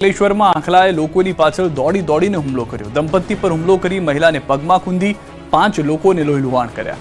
અંકલેશ્વરમાં આંખલાએ લોકોની પાછળ દોડી દોડીને હુમલો કર્યો. દંપતી પર હુમલો કરી મહિલાને પગમાં ખૂંદી પાંચ લોકોને લોહી લુહાણ કર્યા.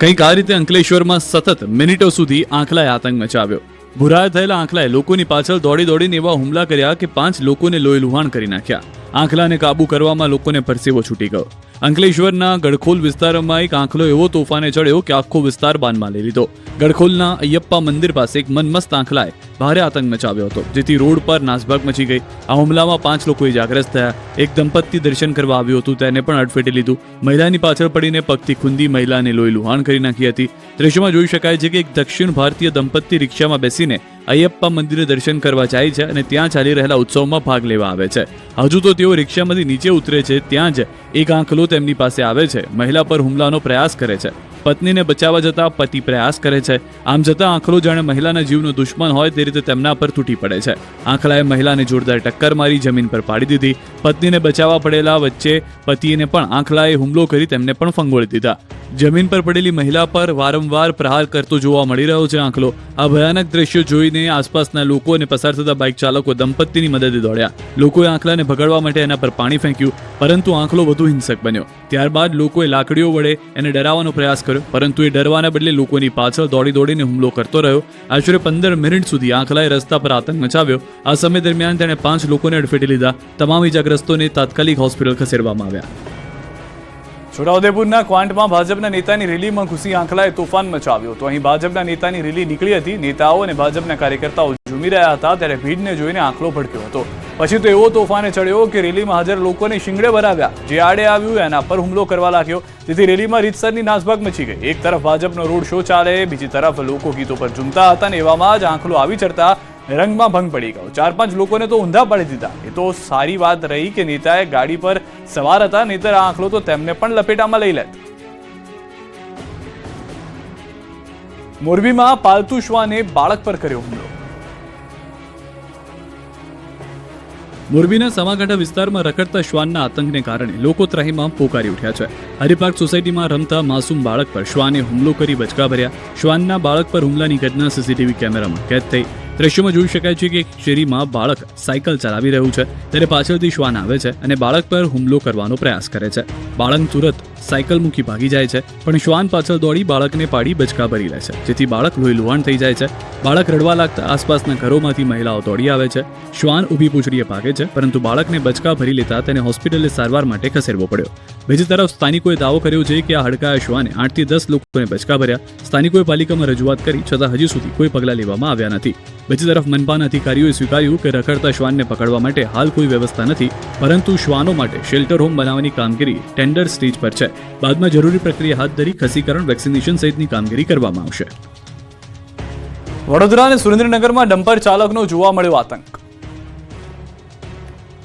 કંઈક આ રીતે અંકલેશ્વરમાં સતત મિનિટો સુધી આંખલાએ આતંક મચાવ્યો. ભુરાય થયેલા આંખલાએ લોકોની પાછળ દોડી દોડીને એવા હુમલા કર્યા કે પાંચ લોકોને લોહી લુહાણ કરી નાખ્યા. આંખલાને કાબુ કરવામાં લોકોને પરસેવો છૂટી ગયો. અંકલેશ્વરના ગડખોલ વિસ્તારમાં એક આંખલો એવો તોફાને ચડ્યો કે આખો વિસ્તાર બાનમાં લઈ લીધો. ગડખોલના અયપ્પા મંદિર પાસે એક મનમસ્ત આંખલાએ ભારે આતંક મચાવ્યો હતો, જેથી રોડ પર નાસભાગ મચી ગઈ. આ હુમલામાં પાંચ લોકો ઇજાગ્રસ્ત થયા. એક દંપતી દર્શન કરવા આવ્યું હતું, તેને પણ અડફેટે લીધું. મહિલાની પાછળ પડીને પગથી ખુંદી મહિલાને લોહી લુહાણ કરી નાખી હતી. દ્રશ્યમાં જોઈ શકાય છે કે એક દક્ષિણ ભારતીય દંપતી રિક્ષામાં બેસીને અયપ્પા મંદિરે દર્શન કરવા જાય છે અને ત્યાં ચાલી રહેલા ઉત્સવમાં ભાગ લેવા આવે છે. હજુ તો તેઓ રિક્ષામાંથી નીચે ઉતરે છે, ત્યાં જ એક આંખલો તેમની પાસે આવે છે. મહિલા પર હુમલાનો પ્રયાસ કરે છે. પત્નીને બચાવવા જતા પતિ પ્રયાસ કરે છે. આમ જતાં આંખલો જાણે મહિલાના જીવનો દુશ્મન હોય તે રીતે તેમના પર તૂટી પડે છે. આંખલાએ મહિલાને જોરદાર ટક્કર મારી જમીન પર પાડી દીધી. પત્નીને બચાવવા પડેલા વચ્ચે પતિને પણ આંખલાએ હુમલો કરી તેમને પણ ફંગોળી દીધા. જમીન પર પડેલી મહિલા પર વારંવાર પ્રહાર કરતો જોવા મળી રહ્યો છે આંખલો. આ ભયાનક દ્રશ્યો જોઈને આસપાસના લોકો અને પસાર થતા બાઇક ચાલકો દંપતીની મદદે દોડ્યા. લોકોએ આંખલાને ભગાડવા માટે એના પર પાણી ફેંક્યું, પરંતુ આંખલો વધુ હિંસક બન્યો. ત્યારબાદ લોકોએ લાકડીઓ વડે એને ડરાવવાનો પ્રયાસ કર્યો. પરંતુ એ ડરવાના બદલે લોકોની પાછળ દોડી દોડીને હુમલો કરતો રહ્યો. આશરે પંદર મિનિટ સુધી આંખલાએ રસ્તા પર આતંક મચાવ્યો. આ સમય દરમિયાન તેણે પાંચ લોકોને અડફેટી લીધા. તમામ ઇજાગ્રસ્તોને તાત્કાલિક હોસ્પિટલ ખસેડવામાં આવ્યા. છોટાઉદેપુરના ક્વાંટમાં ભાજપના નેતાની રેલીમાં ઘૂસી આંખલાએ તોફાન મચાવ્યો તો અહીં ભાજપના નેતાની રેલી નીકળી હતી. નેતાઓ અને ભાજપના કાર્યકર્તાઓ ઝૂમી રહ્યા હતા ત્યારે ભીડને જોઈને આંખલો ભડક્યો હતો. પછી તો એવો તોફાને ચડ્યો કે રેલીમાં હાજર લોકોને શિંગડે ભરાવ્યા. જે આડે આવ્યું એના પર હુમલો કરવા લાગ્યો. જેથી રેલીમાં રીતસરની નાસભાગ મચી ગઈ. એક તરફ ભાજપનો રોડ શો ચાલે, બીજી તરફ લોકો ગીતો પર ઝૂમતા હતા ને એવામાં જ આંખલો આવી ચડતા રંગમાં ભંગ પડી ગયો. ચાર પાંચ લોકોને તો ઊંધા પાડી દીધા. એ તો સારી વાત રહી કે નેતાએ ગાડી પર સવાર હતા નહીતર આ તો તેમને પણ લપેટામાં લઈ લેત. મોરબીમાં પાલતુ શ્વાને બાળક પર કર્યો હુમલો. મોરબીના સમાકાંઠા વિસ્તારમાં રખડતા શ્વાનના આતંકને કારણે લોકો ત્રાહીમાં પોકારી ઉઠ્યા છે. હરિપાર્ક સોસાયટીમાં રમતા માસૂમ બાળક પર શ્વાને હુમલો કરી બચકા ભર્યા. શ્વાનના બાળક પર હુમલાની ઘટના સીસીટીવી કેમેરામાં કેદ થઈ. દ્રશ્યમાં જોઈ શકાય છે કે એક શેરીમાં બાળક સાયકલ ચલાવી રહ્યું છે. ત્યારે પાછળથી શ્વાન આવે છે અને બાળક પર હુમલો કરવાનો પ્રયાસ કરે છે. બાળક તુરંત સાયકલ મૂકી ભાગી જાય છે, પણ શ્વાન પાછળ દોડી બાળકને પાડી બચકા ભરી લે છે. જેથી બાળક લોહી લુહાણ થઈ જાય છે. બાળક રડવા લાગતા આસપાસના ઘરોમાંથી મહિલાઓ દોડી આવે છે. શ્વાન ઊભી પૂંછડીએ ભાગે છે, પરંતુ બાળકને બચકા ભરી લેતા તેને હોસ્પિટલે સારવાર માટે ખસેડવો પડ્યો. બીજી તરફ સ્થાનિકોએ દાવો કર્યો છે કે આ હડકાયા શ્વાને આઠથી દસ લોકોને બચકા ભર્યા. સ્થાનિકોએ પાલિકામાં રજૂઆત કરી, છતાં હજી સુધી કોઈ પગલાં લેવામાં આવ્યા નથી. બીજી તરફ મનપાના અધિકારીઓએ સ્વીકાર્યું કે રખડતા શ્વાનને પકડવા માટે હાલ કોઈ વ્યવસ્થા નથી, પરંતુ શ્વાનો માટે શેલ્ટર હોમ બનાવવાની કામગીરી ટેન્ડર સ્ટેજ પર છે. બાદમાં જરૂરી પ્રક્રિયા હાથ ધરી ખસીકરણ, વેક્સિનેશન સહિતની કામગીરી કરવામાં આવશે. વડોદરા અને સુરેન્દ્રનગરમાં ડમ્પર ચાલકનો જોવા મળ્યો આતંક.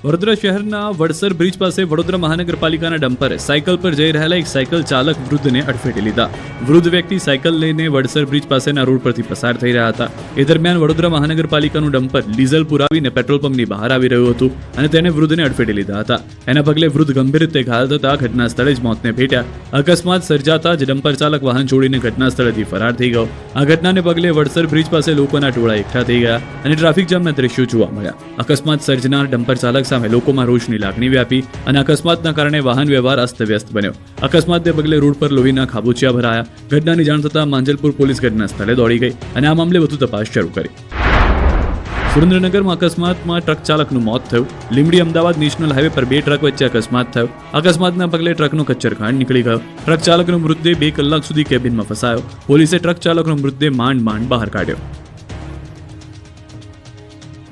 વડોદરા શહેરના વડસર બ્રિજ પાસે વડોદરા મહાનગરપાલિકાના ડમ્પરે સાયકલ પર જઈ રહેલા એક સાયકલ ચાલક વૃદ્ધને અડફેટી લીધા. વૃદ્ધ વ્યક્તિ સાયકલ લઈને વડસર બ્રિજ પાસેના રોડ પરથી પસાર થઈ રહ્યા હતા. એ દરમિયાન વડોદરા મહાનગરપાલિકાનું ડમ્પર ડીઝલ પુરાવીને પેટ્રોલ પંપની બહાર આવી રહ્યું હતું અને તેને વૃદ્ધને અડફેટી લીધા હતા. એના પગલે વૃદ્ધ ગંભીર રીતે ઘાયલ થતા ઘટના સ્થળે જ મોતને ભેટ્યા. અકસ્માત સર્જાતા જ ડમ્પર ચાલક વાહન છોડીને ઘટના સ્થળેથી ફરાર થઈ ગયો. આ ઘટનાને પગલે વડસર બ્રિજ પાસે લોકોના ટોળા એકઠા થઈ ગયા અને ટ્રાફિક જામના દ્રશ્યો જોવા મળ્યા. અકસ્માત સર્જનાર ડમ્પર ચાલક સામે લોકોમાં રોષની લાગણી વ્યાપી અને અકસ્માતના કારણે વાહન વ્યવહાર અસ્તવ્યસ્ત બન્યો. અકસ્માતને પગલે રોડ પર લોહીના ખાબોચિયા ભરાયા. ઘટનાની જાણ થતાં માંજલપુર પોલીસ ઘટના સ્થળે દોડી ગઈ અને આ મામલે વધુ તપાસ શરૂ કરી. સુરેન્દ્રનગરમાં અકસ્માતમાં ટ્રક ચાલકનું મોત થયું. લીમડી અમદાવાદ નેશનલ હાઈવે પર બે ટ્રક વચ્ચે અકસ્માત થયો. અકસ્માતના પગલે ટ્રકનો કચ્છરખાંડ નીકળી ગયો. ટ્રક ચાલકનો મૃતદેહ બે કલાક સુધી કેબિનમાં ફસાયો. પોલીસે ટ્રક ચાલકનો મૃતદેહ માંડ માંડ બહાર કાઢ્યો.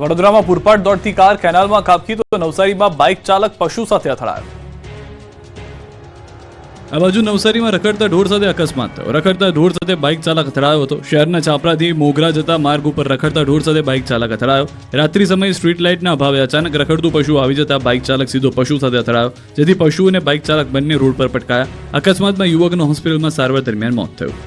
વડોદરામાં પૂરપાટ દોડતી કાર કેનાલમાં કાપકી તો નવસારીમાં બાઇક ચાલક પશુ સાથે અથડાયો. આ બાજુ નવસારીમાં રખડતા ઢોર સાથે અકસ્માત થયો. રખડતા ઢોર સાથે બાઇક ચાલક અથડાયો હતો. શહેરના ચાપરાથી મોગરા જતા માર્ગ ઉપર રખડતા ઢોર સાથે બાઇક ચાલક અથડાયો. રાત્રિ સમયે સ્ટ્રીટ લાઇટના અભાવે અચાનક રખડતું પશુ આવી જતા બાઇક ચાલક સીધો પશુ સાથે અથડાયો, જેથી પશુ અને બાઇક ચાલક બંને રોડ પર પટકાયા. અકસ્માતમાં યુવકનો હોસ્પિટલમાં સારવાર દરમિયાન મોત થયું.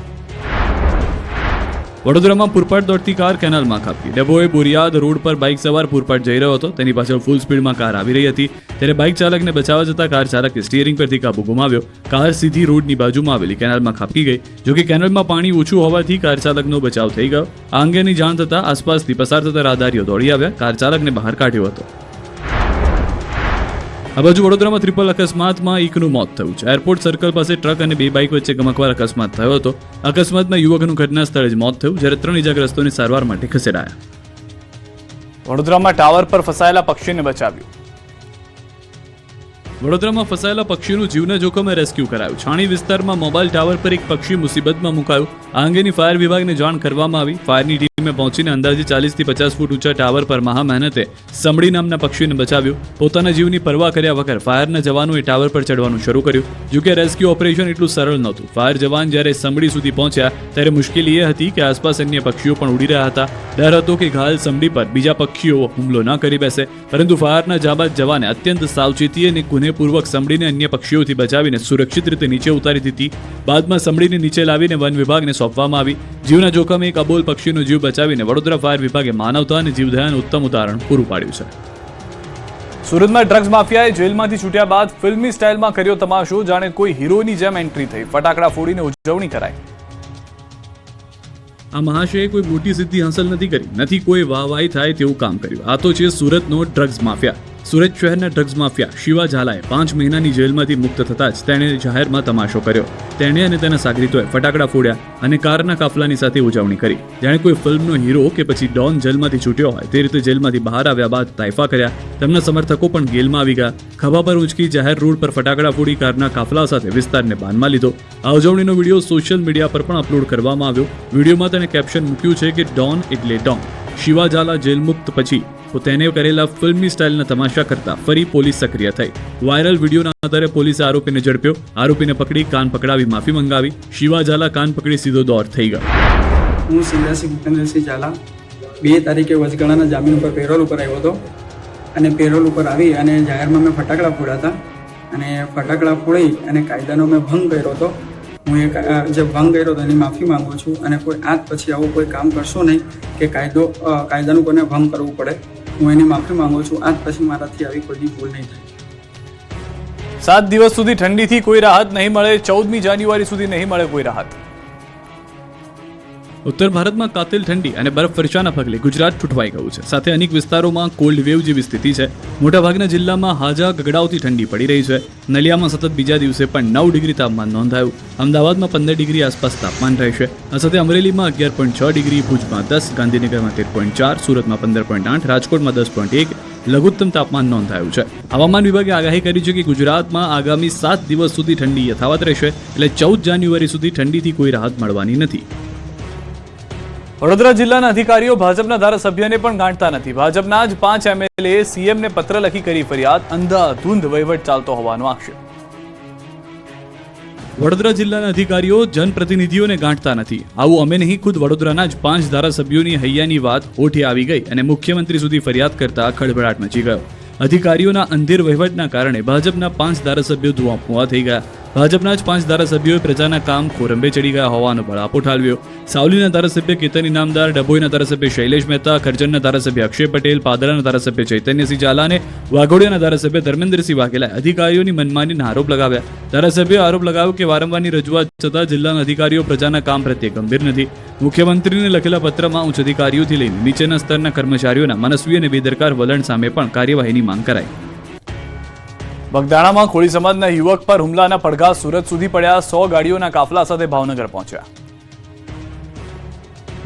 વડોદરામાં પૂરપાટ દોડતી કાર કેનાલમાં ખાપી ડેબોએ બોરિયાદ રોડ પર બાઇક સવાર પૂરપાટ જઈ રહ્યો હતો. તેની પાછળ ફૂલ સ્પીડમાં કાર આવી રહી હતી. ત્યારે બાઇક ચાલકને બચાવવા જતા કાર ચાલકે સ્ટીયરિંગ પરથી કાબુ ગુમાવ્યો. કાર સીધી રોડની બાજુમાં આવેલી કેનાલમાં ખાપકી ગઈ. જોકે કેનાલમાં પાણી ઓછું હોવાથી કાર ચાલકનો બચાવ થઈ ગયો. આ અંગેની જાણ થતાં આસપાસથી પસાર થતા રાહદારીઓ દોડી આવ્યા. કાર ચાલકને બહાર કાઢ્યો હતો. આ બાજુ વડોદરામાં ત્રિપલ અકસ્માતમાં એકનું મોત થયું છે. એરપોર્ટ સર્કલ પાસે ટ્રક અને બે બાઇક વચ્ચે ગમકવાર અકસ્માત થયો હતો. અકસ્માતમાં યુવકનું ઘટના સ્થળે જ મોત થયું જ્યારે ત્રણ ઇજાગ્રસ્તોને સારવાર માટે ખસેડાયા. વડોદરામાં ટાવર પર ફસાયેલા પક્ષીને બચાવ્યું. વડોદરામાં ફસાયેલા પક્ષીનું જીવના જોખમે રેસ્ક્યુ કરાયું. છાણી વિસ્તારમાં મોબાઈલ ટાવર પર એક પક્ષી મુસીબતમાં મુકાયું. આ અંગેની ફાયર વિભાગને જાણ કરવામાં આવી. ફાયરની ટીમે પહોંચીને અંદાજે ચાલીસથી પચાસ ફૂટ ઊંચા ટાવર પર મહા સમડી નામના પક્ષીને બચાવ્યું. પોતાના જીવની પરવા કર્યા વગર ફાયરના જવાનોએ ટાવર પર ચડવાનું શરૂ કર્યું. જોકે રેસ્ક્યુ ઓપરેશન એટલું સરળ નહોતું. ફાયર જવાન જ્યારે સમડી સુધી પહોંચ્યા, ત્યારે મુશ્કેલી એ હતી કે આસપાસ અન્ય પક્ષીઓ પણ ઉડી રહ્યા હતા. ડર હતો કે ઘાયલ સમડી પર બીજા પક્ષીઓ હુમલો ન કરી બેસે. પરંતુ ફાયરના જાબાદ જવાને અત્યંત સાવચેતી અને ગુનેપૂર્વક સમડીને અન્ય પક્ષીઓથી બચાવીને સુરક્ષિત રીતે નીચે ઉતારી દીધી. બાદમાં સમડીને નીચે લાવીને વન વિભાગને સોંપવામાં આવી. જીવના જોખમે એક અબોલ પક્ષીનો જીવ બચાવીને વડોદરા ફાયર વિભાગે માનવતા અને જીવદયાનું ઉત્તમ ઉદાહરણ પૂરું પાડ્યું છે. સુરતમાં ડ્રગ્સ માફિયાએ જેલમાંથી છૂટ્યા બાદ ફિલ્મી સ્ટાઇલમાં કર્યો તમાશો, જાણે કોઈ હીરોની જેમ એન્ટ્રી થઈ. ફટાકડા ફોડીને ઉજવણી કરાઈ. આ મહાશયે કોઈ મોટી સિદ્ધિ હાંસલ નથી કરી. નથી કોઈ વાહવાહી થાય તેવું કામ કર્યું. આ તો છે સુરતનો ડ્રગ્સ માફિયા. સુરત શહેરના ડ્રગ્સ માફિયા. શિવા ઝાલાએ પાંચ મહિનાની જેલમાંથી મુક્ત થતાં જ તેણે જાહેરમાં તમાશો કર્યો. તેણે અને તેના સાગરીતોએ ફટાકડા ફોડ્યા અને કારના કાફલાની સાથે ઉજવણી કરી. જાણે કોઈ ફિલ્મનો હીરો કે પછી ડોન જેલમાંથી છૂટ્યો હોય તે રીતે જેલમાંથી બહાર આવ્યા બાદ તાઇફા કર્યા. તેમના સમર્થકો પણ ગેલમાં આવી ગયા. ખભા પર ઉંચકી જાહેર રોડ પર ફટાકડા ફોડી કારના કાફલા સાથે વિસ્તારને બાનમાં લીધો. આ ઉજવણીનો વીડિયો સોશિયલ મીડિયા પર પણ અપલોડ કરવામાં આવ્યો. વિડીયોમાં તેણે કેપ્શન મૂક્યું છે કે ડોન એટલે ડોન. શિવાજાલા જેલમુક્ત જેલ મુક્ત પછી તેને કરેલા ફિલ્મી સ્ટાઇલના તમાશા કરતા ફરી પોલીસ સક્રિય થઈ. વાયરલ વિડીયોના આધારે પોલીસે આરોપીને ઝડપ્યો. આરોપીને પકડી, કાન પકડાવી, માફી મંગાવી. શિવા ઝાલા કાન પકડી સીધો દોર થઈ ગયો. હું સિંધાસિંહ ભૂપેન્દ્રસિંહ ઝાલા. બે તારીખે વચગાળાના જામીન ઉપર પેરોલ ઉપર આવ્યો હતો. અને પેરોલ ઉપર આવી અને જાહેરમાં મેં ફટાકડા ફોડ્યા હતા. અને ફટાકડા ફોડી અને કાયદાનો મેં ભંગ કર્યો હતો. હું એ જે ભંગ કર્યો હતો એની માફી માંગુ છું. અને કોઈ આજ પછી આવું કોઈ કામ કરશો નહીં કે કાયદો કાયદાનું કોઈને ભંગ કરવું પડે. હું એની માફી માંગુ છું. આજ પછી મારાથી આવી કોઈ ભૂલ નહીં થાય. સાત દિવસ સુધી ઠંડીથી કોઈ રાહત નહીં મળે, ચૌદમી જાન્યુઆરી સુધી નહીં મળે કોઈ રાહત. ઉત્તર ભારતમાં કાતિલ ઠંડી અને બરફવર્ષાના પગલે ગુજરાત ઠૂંઠવાઈ ગયું છે. સાથે અનેક વિસ્તારોમાં કોલ્ડ વેવ જેવી સ્થિતિ છે. મોટાભાગના જિલ્લામાં હાજા ગગડાવતી ઠંડી પડી રહી છે. નલિયામાં સતત બીજા દિવસે પણ નવ ડિગ્રી તાપમાન નોંધાયું. અમદાવાદમાં પંદર ડિગ્રી આસપાસ તાપમાન રહેશે. આ સાથે અમરેલીમાં અગિયાર પોઈન્ટ છ ડિગ્રી, ભુજમાં દસ, ગાંધીનગરમાં તેર પોઈન્ટ ચાર, સુરતમાં પંદર પોઈન્ટ આઠ, રાજકોટમાં દસ પોઈન્ટ એક લઘુત્તમ તાપમાન નોંધાયું છે. હવામાન વિભાગે આગાહી કરી છે કે ગુજરાતમાં આગામી સાત દિવસ સુધી ઠંડી યથાવત રહેશે. એટલે ચૌદ જાન્યુઆરી સુધી ઠંડીથી કોઈ રાહત મળવાની નથી. વડોદરા જિલ્લાના અધિકારીઓ ભાજપના ધારાસભ્યને પણ ગાંઠતા નથી. ભાજપના જ પાંચ એમએલએ સીએમને પત્ર લખી કરી ફરિયાદ. અંધાધૂંધ વહીવટ ચાલતો હોવાનો આક્ષેપ. વડોદરા જિલ્લાના અધિકારીઓ જનપ્રતિનિધિઓને ગાંઠતા નથી. આવું અમે નહીં, ખુદ વડોદરાના જ પાંચ ધારાસભ્યોની હૈયાની વાત ઓઠે આવી ગઈ અને મુખ્યમંત્રી સુધી ફરિયાદ કરતા ખળભળાટ મચી ગયો. અધિકારીઓના અંધેર વહીવટના કારણે ભાજપના પાંચ ધારાસભ્યો ધુઆ થઈ ગયા. ભાજપના જ પાંચ ધારાસભ્યોએ પ્રજાના કામ કોરંબે ચડી ગયા હોવાનો બળાપો ઠાલવ્યો. સાવલીના ધારાસભ્ય કેતન ઇનામદાર ડભોઈના ધારાસભ્ય શૈલેષ મહેતા ખરજણના ધારાસભ્ય અક્ષય પટેલ, પાદરાના ધારાસભ્ય ચૈતન્યસિંહ ઝાલા અને વાઘોડિયાના ધારાસભ્ય ધર્મેન્દ્રસિંહ વાઘેલાએ અધિકારીઓની મનમાનીના આરોપ લગાવ્યા. ધારાસભ્યોએ આરોપ લગાવ્યો કે વારંવારની રજૂઆત છતાં જિલ્લાના અધિકારીઓ પ્રજાના કામ પ્રત્યે ગંભીર નથી. મુખ્યમંત્રીને લખેલા પત્રમાં ઉચ્ચ અધિકારીઓથી લઈને નીચેના સ્તરના કર્મચારીઓના મનસ્વી અને બેદરકાર વલણ સામે પણ કાર્યવાહીની માંગ કરાઈ. બગદાણામાં કોળી સમાજના યુવક પર હુમલાના પડઘા સુરત સુધી પડ્યા, સો ગાડીઓના કાફલા સાથે ભાવનગર પહોંચ્યા.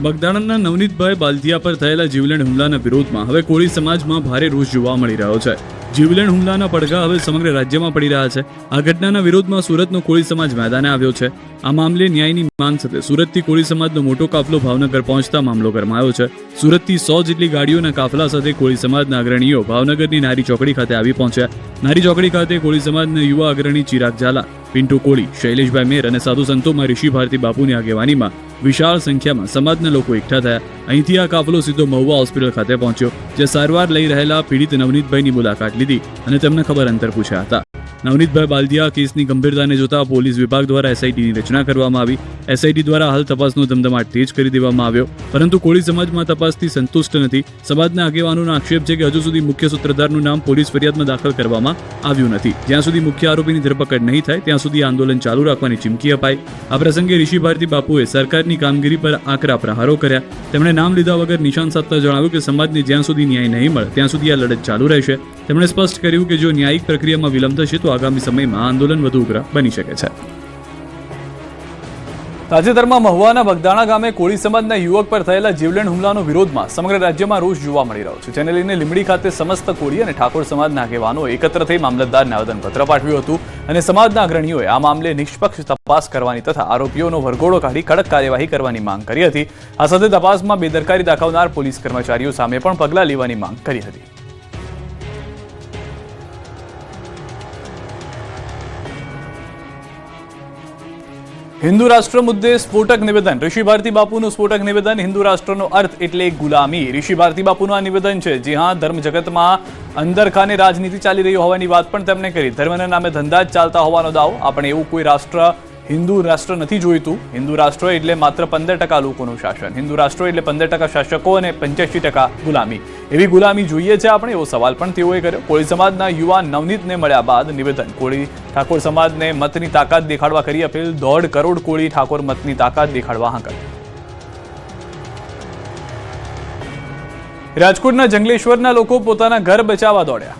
બગદાણાના નવનીતભાઈ બાલદિયા પર થયેલા જીવલેણ હુમલાના વિરોધમાં હવે કોળી સમાજમાં ભારે રોષ જોવા મળી રહ્યો છે. જીવલેણ હુમલાના પડઘા હવે સમગ્ર રાજ્યમાં પડી રહ્યા છે. આ ઘટનાના વિરોધમાં સુરતનો કોળી સમાજ મેદાને આવ્યો છે. આ મામલે ન્યાયની માંગ સાથે સુરતથી કોળી સમાજનો મોટો કાફલો ભાવનગર પહોંચતા મામલો ગરમાયો છે. સુરતથી સો જેટલી ગાડીઓના કાફલા સાથે કોળી સમાજના અગ્રણીઓ ભાવનગરની નારી ચોકડી ખાતે આવી પહોંચ્યા. નારી ચોકડી ખાતે કોળી સમાજના યુવા અગ્રણી ચિરાગ ઝાલા, પિન્ટુ કોળી, શૈલેષભાઈ મેર અને સાધુ સંતોમાં ઋષિ ભારતી બાપુની આગેવાનીમાં વિશાળ સંખ્યામાં સમાજના લોકો એકઠા થયા. અહીંથી આ કાફલો સીધો મહુવા હોસ્પિટલ ખાતે પહોંચ્યો જે સારવાર લઈ રહેલા પીડિત નવનીતભાઈની મુલાકાત લીધી. અને તેમને ખબર અંતર પૂછ્યા હતા. નવનીતભાઈ બાલદિયા કેસની ગંભીરતાને જોતા પોલીસ વિભાગ દ્વારા એસઆઈટીની રચના કરવામાં આવી. એસઆઈટી દ્વારા હાલ તપાસનો ધમધમાટ તેજ કરી દેવામાં આવ્યો. પરંતુ કોળી સમાજમાં તપાસથી સંતુષ્ટ નથી. સમાજના આગેવાનોનો આક્ષેપ છે કે હજુ સુધી મુખ્ય સૂત્રધારનું નામ પોલીસ ફરિયાદમાં દાખલ કરવામાં આવ્યું નથી. જ્યાં સુધી મુખ્ય આરોપીની ધરપકડ નહીં થાય, ત્યાં સુધી આંદોલન ચાલુ રાખવાની ચીમકી અપાઈ. આ પ્રસંગે ઋષિ ભારતી બાપુએ સરકારની કામગીરી પર આકરા પ્રહારો કર્યા. તેમણે નામ લીધા વગર નિશાન સાધતા જણાવ્યું કે સમાજને જ્યાં સુધી ન્યાય નહીં મળે, ત્યાં સુધી આ લડત ચાલુ રહેશે. તેમણે સ્પષ્ટ કર્યું કે જો ન્યાયિક પ્રક્રિયામાં વિલંબ થશે તો આગામી સમયમાં આંદોલન વધુ ઉગ્ર બની શકે છે. તાજેતરમાં મહુવાના બગદાણા ગામે કોળી સમાજના યુવક પર થયેલા જીવલેણ હુમલાનો વિરોધમાં સમગ્ર રાજ્યમાં રોષ જોવા મળી રહ્યો છે, જેને લઈને લીંબડી ખાતે સમસ્ત કોળી અને ઠાકોર સમાજના આગેવાનો એકત્ર થઈ મામલતદારને આવેદનપત્ર પાઠવ્યું હતું અને સમાજના અગ્રણીઓએ આ મામલે નિષ્પક્ષ તપાસ કરવાની તથા આરોપીઓનો વરઘોડો કાઢી કડક કાર્યવાહી કરવાની માંગ કરી હતી. આ સાથે તપાસમાં બેદરકારી દાખવનાર પોલીસ કર્મચારીઓ સામે પણ પગલાં લેવાની માંગ કરી હતી. હિન્દુ રાષ્ટ્ર મુદ્દે સ્ફોટક નિવેદન. ઋષિ ભારતી બાપુનું સ્ફોટક નિવેદન હિન્દુ રાષ્ટ્રનો અર્થ એટલે ગુલામી. ઋષિ ભારતી બાપુનું આ નિવેદન છે, જી હા, ધર્મ જગતમાં અંદરખાને રાજનીતિ ચાલી રહી હોવાની વાત પણ તેમણે કરી. ધર્મના નામે ધંધા જ ચાલતા હોવાનો દાવો. આપણે એવું કોઈ રાષ્ટ્ર હિન્દુ રાષ્ટ્ર નથી જોઈતું. હિન્દુ રાષ્ટ્ર એટલે માત્ર પંદર ટકા લોકોનું શાસન. હિન્દુ રાષ્ટ્ર એટલે પંદર ટકા શાસકો અને પંચ્યાસી ટકા ગુલામી. એવી ગુલામી જોઈએ છે આપણે? એવો સવાલ પણ તેઓએ કર્યો. કોળી સમાજના યુવા નવનીતને મળ્યા બાદ નિવેદન. કોળી ઠાકોર સમાજને મતની તાકાત દેખાડવા કરી અપીલ. દોઢ કરોડ કોળી ઠાકોર મતની તાકાત દેખાડવા હાંકર રાજકોટના જંગલેશ્વરના લોકો પોતાના ઘર બચાવવા દોડ્યા.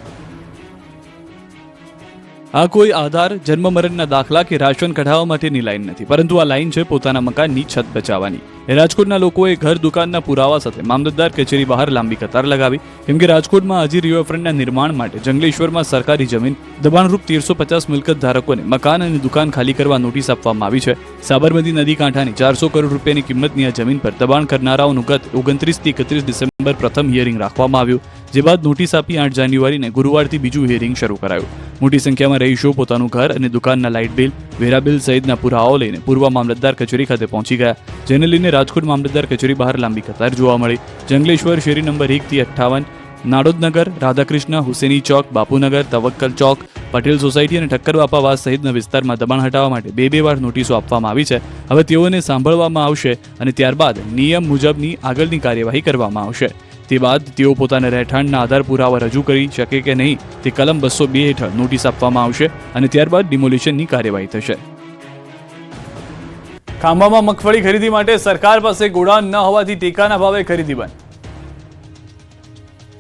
આ કોઈ આધાર, જન્મ, મરણના દાખલા કે રાશન કઢાવવા માટેની લાઈન નથી. પરંતુ આ લાઈન છે પોતાના મકાનની છત બચાવવાની. રાજકોટના લોકોએ ઘર દુકાનના પુરાવા સાથે મામલતદાર કચેરી બહાર લાંબી કતાર લગાવી. કેમ કે રાજકોટમાં હજી રિવરફ્રન્ટના નિર્માણ માટે જંગલેશ્વરમાં સરકારી જમીન, દબાણરૂપ તેરસો પચાસ મિલકત ધારકોને મકાન અને દુકાન ખાલી કરવા નોટિસ આપવામાં આવી છે. સાબરમતી નદી કાંઠાની ચારસો કરોડ રૂપિયાની કિંમતની આ જમીન પર દબાણ કરનારાઓનું ગત ઓગણત્રીસથી એકત્રીસ ડિસેમ્બર પ્રથમ હિયરિંગ રાખવામાં આવ્યું. જે બાદ નોટિસ આપી આઠ જાન્યુઆરીને ગુરુવારથી બીજું હિયરિંગ શરૂ કરાયું. મોટી સંખ્યામાં રહીશો પોતાનું ઘર અને દુકાનના લાઇટ બિલ, વેરા બિલ સહિતના પુરાવાઓ લઈને પૂર્વ મામલતદાર કચેરી ખાતે પહોંચી ગયા, જેને લઈને રાજકોટ મામલતદાર કચેરી બહાર લાંબી કતાર જોવા મળી. જંગલેશ્વર શેરી નંબર એકથી અઠ્ઠાવન, નાડોદનગર, રાધાકૃષ્ણ, હુસેની ચોક, બાપુનગર, તવક્કલ ચોક, પટેલ સોસાયટી અને ઠક્કર બાપાવાસ સહિતના વિસ્તારમાં દબાણ હટાવવા માટે બે બે વાર નોટિસો આપવામાં આવી છે. હવે તેઓને સાંભળવામાં આવશે અને ત્યારબાદ નિયમ મુજબની આગળની કાર્યવાહી કરવામાં આવશે. તે બાદ તેઓ પોતાના રહેઠાણના આધાર પુરાવા રજૂ કરી શકે કે નહીં તે કલમ બસો બે હેઠળ નોટિસ આપવામાં આવશે અને ત્યારબાદ ડિમોલિશનની કાર્યવાહી થશે. ખાંભામાં મગફળી ખરીદી માટે સરકાર પાસે ગોડાઉન ન હોવાથી ટેકાના ભાવે ખરીદી બંધ.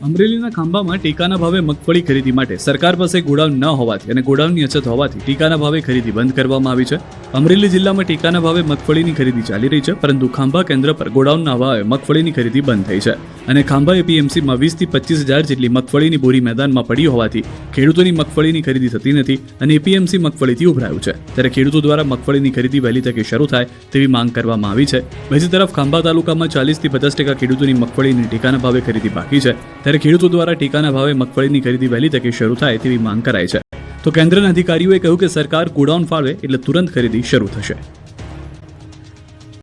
અમરેલીના ખાંભામાં ટેકાના ભાવે મગફળી ખરીદી માટે સરકાર પાસે ગોડાઉન ન હોવાથી અને ગોડાઉનની અછત હોવાથી ટેકાના ભાવે ખરીદી બંધ કરવામાં આવી છે. અમરેલી જિલ્લામાં ટેકાના ભાવે મગફળીની ખરીદી ચાલી રહી છે, પરંતુ ખાંભા કેન્દ્ર પર ગોડાઉનના ભાવે મગફળીની ખરીદી બંધ થઈ છે અને ખાંભા એપીએમસીમાં વીસથી પચીસ હજાર જેટલી મગફળીની બોરી મેદાનમાં પડી હોવાથી ખેડૂતોની મગફળીની ખરીદી થતી નથી અને એપીએમસી મગફળીથી ઉભરાયું છે. ત્યારે ખેડૂતો દ્વારા મગફળીની ખરીદી વહેલી તકે શરૂ થાય તેવી માંગ કરવામાં આવી છે. બીજી તરફ ખાંભા તાલુકામાં ચાલીસથી પચાસ ટકા ખેડૂતોની મગફળીની ટેકાના ભાવે ખરીદી બાકી છે. ત્યારે ખેડૂતો દ્વારા ટેકાના ભાવે મગફળીની ખરીદી વહેલી તકે શરૂ થાય તેવી માંગ કરાઈ છે. તો કેન્દ્રના અધિકારીઓએ કહ્યું કે સરકાર ગોડાઉન ફાળવે એટલે તુરંત ખરીદી શરૂ થશે.